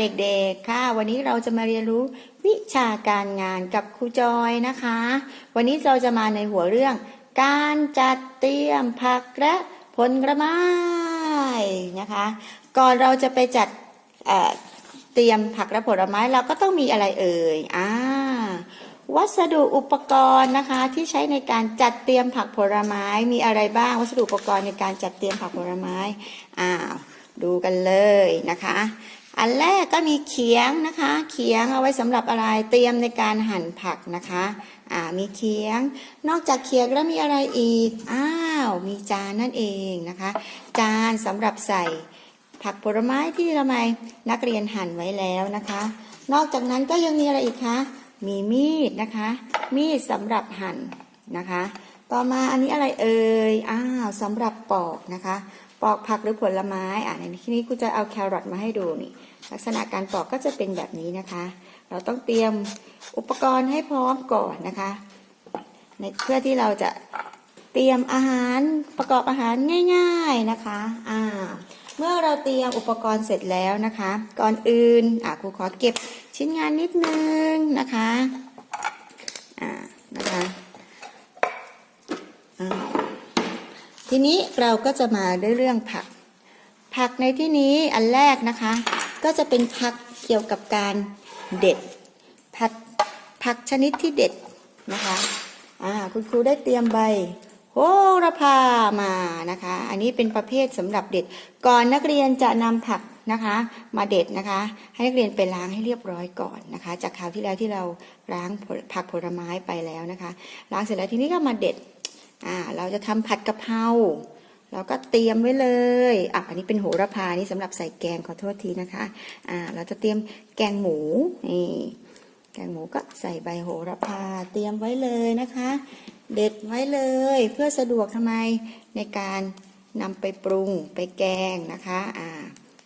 เด็กๆค่ะ วันนี้เราจะมาเรียนรู้วิชาการงานกับครูจอยนะคะ วันนี้เราจะมาในหัวเรื่อง การจัดเตรียมผักและผลไม้นะคะ ก่อนเราจะไปจัดเอ่อเตรียมผักและผลไม้เราก็ต้องมีอะไรเอ่ยอ่าวัสดุอุปกรณ์นะคะที่ใช้ในการจัดเตรียมผักผลไม้มีอะไรบ้าง วัสดุอุปกรณ์ในการจัดเตรียมผักผลไม้อ้าวดูกันเลยนะคะ อันแรกก็มีเขียงนะคะ เขียงเอาไว้สำหรับอะไรเตรียมในการหั่นผักนะคะอ่ามีเขียง นอกจากเขียงแล้วมีอะไรอีกอ้าวมีจานนั่นเองนะคะ จานสำหรับใส่ผักผลไม้ที่ทำไมนักเรียนหั่นไว้แล้วนะคะ นอกจากนั้นก็ยังมีอะไรอีกคะมีมีดนะคะ มีดสำหรับหั่นนะคะ ต่อมาอันนี้อะไรเอ่ยอ้าวสำหรับปอกนะคะ ปอกผักหรือผลไม้ อ่าในที่นี้กูจะเอาแครอทมาให้ดูนี่ ลักษณะการปอกก็จะเป็นแบบนี้นะคะ เราต้องเตรียมอุปกรณ์ให้พร้อมก่อนนะคะในเพื่อที่เราจะเตรียมอาหารประกอบอาหารง่าย ๆนะคะอ่าเมื่อเราเตรียมอุปกรณ์เสร็จแล้วนะคะ ก่อนอื่นอ่าครูขอเก็บชิ้นงานนิดนึงนะคะอ่านะคะ อ่า ทีนี้เราก็จะมาด้วยเรื่องผัก ผักในที่นี้อันแรกนะคะ ก็จะเป็นผักเกี่ยวกับการเด็ดผัดผักชนิดที่เด็ดนะคะอ่าคุณครูได้เตรียมใบโหระพามานะคะ อันนี้เป็นประเภทสำหรับเด็ด ก่อนนักเรียนจะนำผักนะคะ มาเด็ดนะคะ ให้นักเรียนไปล้างให้เรียบร้อยก่อนนะคะ จากคราวที่แล้วที่เราล้างผักผลไม้ไปแล้วนะคะ ล้างเสร็จแล้วทีนี้ก็มาเด็ด อ่าเราจะทำผัดกะเพราเราก็เตรียมไว้เลยอะอันนี้เป็นโหระพานี่สำหรับใส่แกงขอโทษทีนะคะอ่าเราจะเตรียมแกงหมูนี่แกงหมูก็ใส่ใบโหระพาเตรียมไว้เลยนะคะ เด็ดไว้เลยเพื่อสะดวกทำไมในการนำไปปรุงไปแกงนะคะอ่า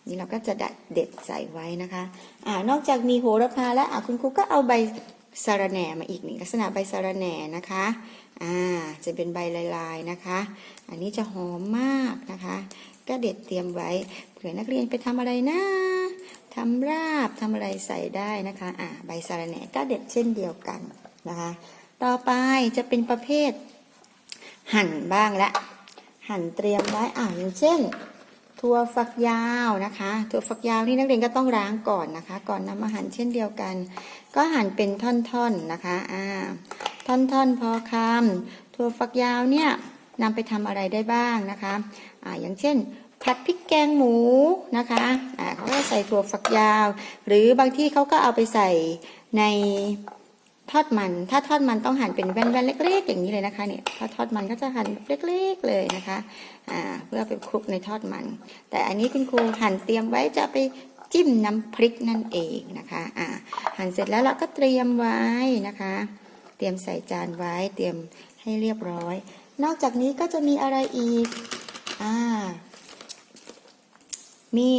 นี่เราก็จะดัดเด็ดใส่ไว้นะคะอ่านอกจากมีโหระพาแล้วอะคุณครูก็เอาใบสะระแหน่มาอีกหนี่งลักษณะใบสะระแหน่นะคะ อ่าจะเป็นใบลายๆนะคะ อันนี้จะหอมมากนะคะ ก็เด็ดเตรียมไว้เผื่อนักเรียนไปทำอะไรนะทำราบทำอะไรใส่ได้นะคะอ่าใบสะระแหน่ก็เด็ดเช่นเดียวกันนะคะ ต่อไปจะเป็นประเภท หั่นบ้างละหั่นเตรียมไว้อ่าอย่างเช่นถั่วฝักยาวนะคะถั่วฝักยาวนี่นักเรียนก็ต้องล้างก่อนนะคะ ก่อนนำมาหั่นเช่นเดียวกัน ก็หั่นเป็นท่อนๆนะคะอ่า ท่อนๆ พอคำถั่วฝักยาวเนี่ยนำไปทำอะไรได้บ้างนะคะอ่าอย่างเช่นผัดพริกแกงหมูนะคะอ่าเขาก็ใส่ถั่วฝักยาว หรือบางที่เขาก็เอาไปใส่ในทอดมัน ถ้าทอดมันต้องหั่นเป็นแว่นๆเล็ก ๆ อย่างนี้เลยนะคะเนี่ยถ้าทอดมันก็จะหั่นเล็กๆเลยนะคะอ่าเพื่อไปคลุกในทอดมัน แต่อันนี้คุณครูหั่นเตรียมไว้จะไปจิ้มน้ำพริกนั่นเองนะคะอ่าหั่นเสร็จแล้วเราก็เตรียมไว้นะคะ เตรียมใส่จานไว้เตรียมให้เรียบร้อย นอกจากนี้ก็จะมีอะไรอีก อ่า มี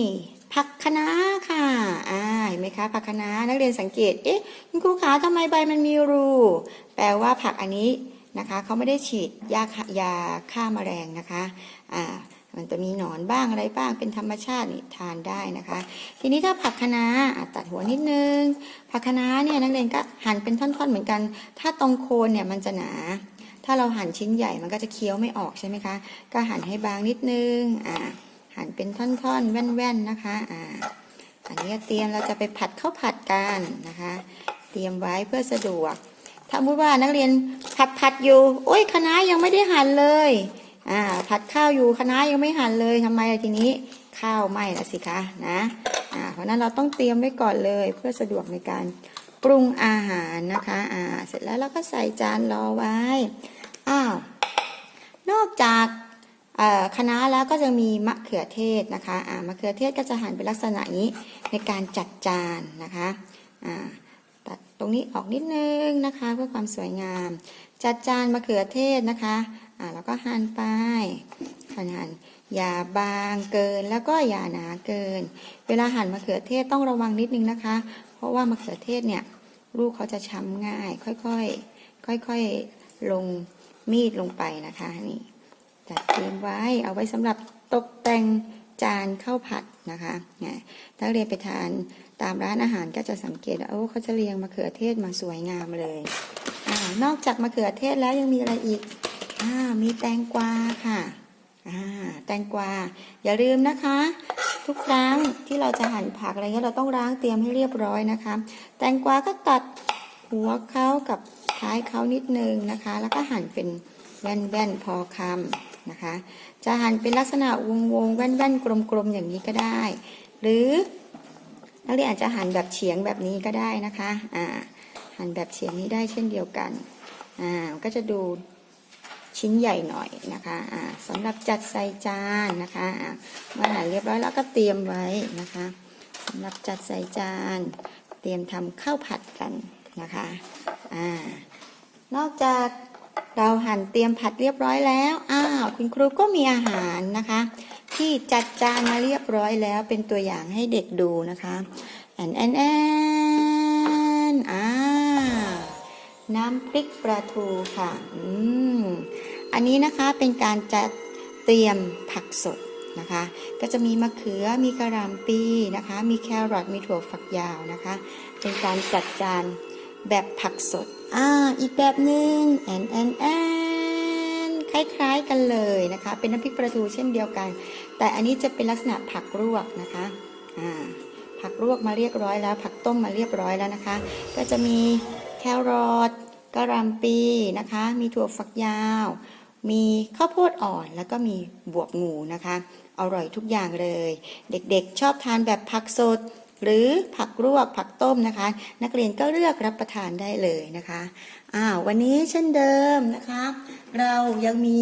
ผักคะน้าค่ะ อ่า เห็นไหมคะผักคะน้านักเรียนสังเกต เอ๊ะคุณครูขาทำไมใบมันมีรู แปลว่าผักอันนี้นะคะเขาไม่ได้ฉีดยาฆ่ายาฆ่าแมลงนะคะ อ่า มันจะมีหนอนบ้างอะไรบ้างเป็นธรรมชาตินี่ทานได้นะคะ ทีนี้ถ้าผักคะน้าตัดหัวนิดนึง ผักคะน้าเนี่ยนักเรียนก็หั่นเป็นท่อนๆเหมือนกัน ถ้าตรงโคนเนี่ยมันจะหนา ถ้าเราหั่นชิ้นใหญ่มันก็จะเคี้ยวไม่ออกใช่ไหมคะ ก็หั่นให้บางนิดนึงอ่าหั่นเป็นท่อนๆ แว่นๆนะคะอ่าอันนี้เตรียมเราจะไปผัดข้าวผัดกันนะคะ เตรียมไว้เพื่อสะดวก ถ้ามมติว่านักเรียนผัดผัดอยู่โอ้ยคะน้ายังไม่ได้หั่นเลย อ่า ผัดข้าวอยู่คะน้ายังไม่หั่นเลยทำไมทีนี้ข้าวไหม้ละสิคะนะอ่าเพราะนั้นเราต้องเตรียมไว้ก่อนเลย เพื่อสะดวกในการปรุงอาหารนะคะอ่าเสร็จแล้วเราก็ใส่จานรอไว้อ้าวนอกจากเอ่อคะน้าแล้วก็จะมีมะเขือเทศนะคะอ่ามะเขือเทศก็จะหั่นเป็นลักษณะนี้ในการจัดจานนะคะอ่าตัดตรงนี้ออกนิดนึงนะคะ เพื่อความสวยงาม จัดจานมะเขือเทศนะคะ อ่าแล้วก็หั่นไปหั่นอย่าบางเกินแล้วก็อย่าหนาเกิน เวลาหั่นมะเขือเทศต้องระวังนิดนึงนะคะ เพราะว่ามะเขือเทศเนี่ยลูกเขาจะช้ำง่าย ค่อยๆ ค่อยๆ ลงมีดลงไปนะคะนี่จัดเตรียมไว้เอาไว้สำหรับตกแต่งจานข้าวผัดนะคะนี่ถ้าเรียนไปทานตามร้านอาหารก็จะสังเกตว่าโอ้เขาจะเรียงมะเขือเทศมาสวยงามเลยอนอกจากมะเขือเทศแล้วยังมีอะไรอีก อ่ามีแตงกวาค่ะ อ่า แตงกวา อย่าลืมนะคะ ทุกครั้งที่เราจะหั่นผักอะไรเงี้ยเราต้องล้างเตรียมให้เรียบร้อยนะคะ แตงกวาก็ตัดหัวเขากับท้ายเขานิดนึงนะคะ แล้วก็หั่นเป็นแว่นๆพอคำนะคะ จะหั่นเป็นลักษณะวงวงๆแว่นๆกลมๆอย่างนี้ก็ได้ หรือนักเรียนอาจจะหั่นแบบเฉียงแบบนี้ก็ได้นะคะ อ่า หั่นแบบเฉียงนี้ได้เช่นเดียวกัน อ่า ก็จะดู ชิ้นใหญ่หน่อยนะคะอ่าสำหรับจัดใส่จานนะคะอ่าเมื่อหั่นเรียบร้อยแล้วก็เตรียมไว้นะคะสำหรับจัดใส่จาน เตรียมทำข้าวผัดกันนะคะอนอกจากเราหั่นเตรียมผัดเรียบร้อยแล้วอ้าวคุณครูก็มีอาหารนะคะ ที่จัดจานมาเรียบร้อยแล้วเป็นตัวอย่างให้เด็กดูนะคะแอนแอนแอนอ่า น้ำพริกปลาทูค่ะ อืม อันนี้นะคะเป็นการจัดเตรียมผักสดนะคะ ก็จะมีมะเขือ มีกระหล่ำปีนะคะ มีแครอท มีถั่วฝักยาวนะคะ เป็นการจัดจานแบบผักสด อ่า อีกแบบหนึ่งแอนแอนแอนคล้ายๆกันเลยนะคะ เป็นน้ำพริกปลาทูเช่นเดียวกัน แต่อันนี้จะเป็นลักษณะผักลวกนะคะ อ่า ผักลวกมาเรียบร้อยแล้ว ผักต้มมาเรียบร้อยแล้วนะคะ ก็จะมี แครอทกระหล่ำปีนะคะ มีถั่วฝักยาว มีข้าวโพดอ่อนแล้วก็มีบวบงูนะคะ อร่อยทุกอย่างเลย เด็กๆ ชอบทานแบบผักสด หรือผักลวกผักต้มนะคะ นักเรียนก็เลือกรับประทานได้เลยนะคะอ่าวันนี้เช่นเดิมนะคะ เรายังมี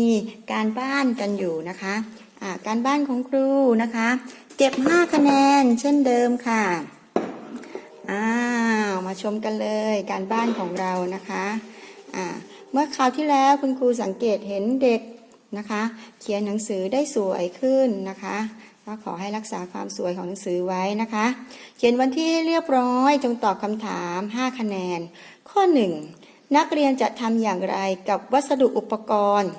การบ้านกันอยู่นะคะอ่าการบ้านของครูนะคะ เก็บ 5 คะแนนเช่นเดิมค่ะ ชมกันเลยการบ้านของเรานะคะอ่าเมื่อคราวที่แล้วคุณครูสังเกตเห็นเด็กนะคะ เขียนหนังสือได้สวยขึ้นนะคะก็ขอให้รักษาความสวยของหนังสือไว้นะคะ เขียนวันที่ให้เรียบร้อยจงตอบคำถาม 5 คะแนน ข้อ 1 นักเรียนจะทำอย่างไรกับวัสดุอุปกรณ์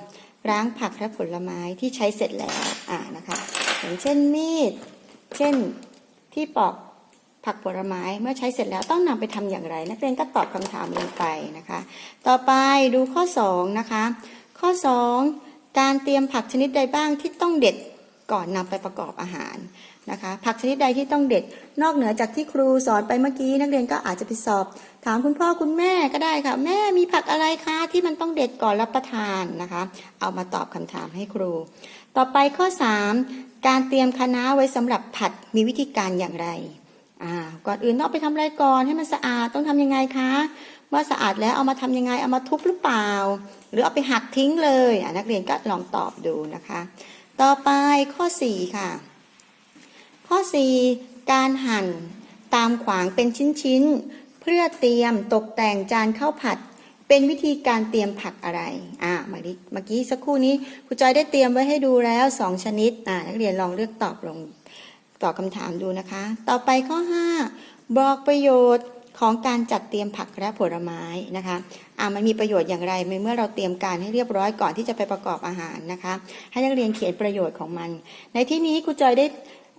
ล้างผักและผลไม้ที่ใช้เสร็จแล้วอ่านะคะอย่างเช่นมีด เช่นที่ปอก ผักผลไม้เมื่อใช้เสร็จแล้วต้องนำไปทำอย่างไร นักเรียนก็ตอบคำถามลงไปนะคะ ต่อไปดูข้อ 2 นะคะ ข้อ 2 การเตรียมผักชนิดใดบ้างที่ต้องเด็ดก่อนนำไปประกอบอาหารนะคะ ผักชนิดใดที่ต้องเด็ด นอกเหนือจากที่ครูสอนไปเมื่อกี้นักเรียนก็อาจจะไปสอบ ถามคุณพ่อคุณแม่ก็ได้ค่ะ แม่มีผักอะไรคะที่มันต้องเด็ดก่อนรับประทานนะคะ เอามาตอบคำถามให้ครู ต่อไปข้อ 3 การเตรียมคะน้าไว้สำหรับผัดมีวิธีการอย่างไร อ่าก่อนอื่นต้องเอาไปทำอะไรก่อนให้มันสะอาดต้องทำยังไงคะเมื่อสะอาดแล้วเอามาทำยังไงเอามาทุบหรือเปล่า หรือเอาไปหักทิ้งเลยนักเรียนก็ลองตอบดูนะคะ ต่อไปข้อ 4 ค่ะ ข้อ 4 การหั่นตามขวางเป็นชิ้นๆเพื่อเตรียมตกแต่งจานข้าวผัดเป็นวิธีการเตรียมผักอะไร อ่ามื่อกี้เมื่อกี้สักครู่นี้ครูจอยได้เตรียมไว้ให้ดูแล้ว 2 ชนิด อ่านักเรียนลองเลือกตอบลง ตอบคำถามดูนะคะ ต่อไปข้อ 5 บอกประโยชน์ของการจัดเตรียมผักและผลไม้นะคะอ่ามันมีประโยชน์อย่างไรเมื่อเราเตรียมการให้เรียบร้อยก่อนที่จะไปประกอบอาหารนะคะ ให้นักเรียนเขียนประโยชน์ของมัน ในที่นี้ครูจอยได้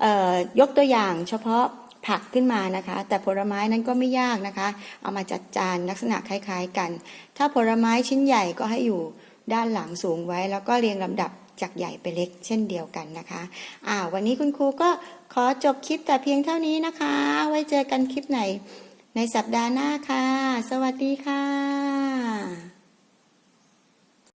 เอ่อยกตัวอย่างเฉพาะผักขึ้นมานะคะ แต่ผลไม้นั้นก็ไม่ยากนะคะ เอามาจัดจานลักษณะคล้าย ๆ กัน ถ้าผลไม้ชิ้นใหญ่ก็ให้อยู่ด้านหลังสูงไว้ แล้วก็เรียงลำดับ จากใหญ่ไปเล็กเช่นเดียวกันนะคะอ่าวันนี้คุณครูก็ขอจบคลิปแต่เพียงเท่านี้นะคะ ไว้เจอกันคลิปไหนในสัปดาห์หน้าค่ะ สวัสดีค่ะ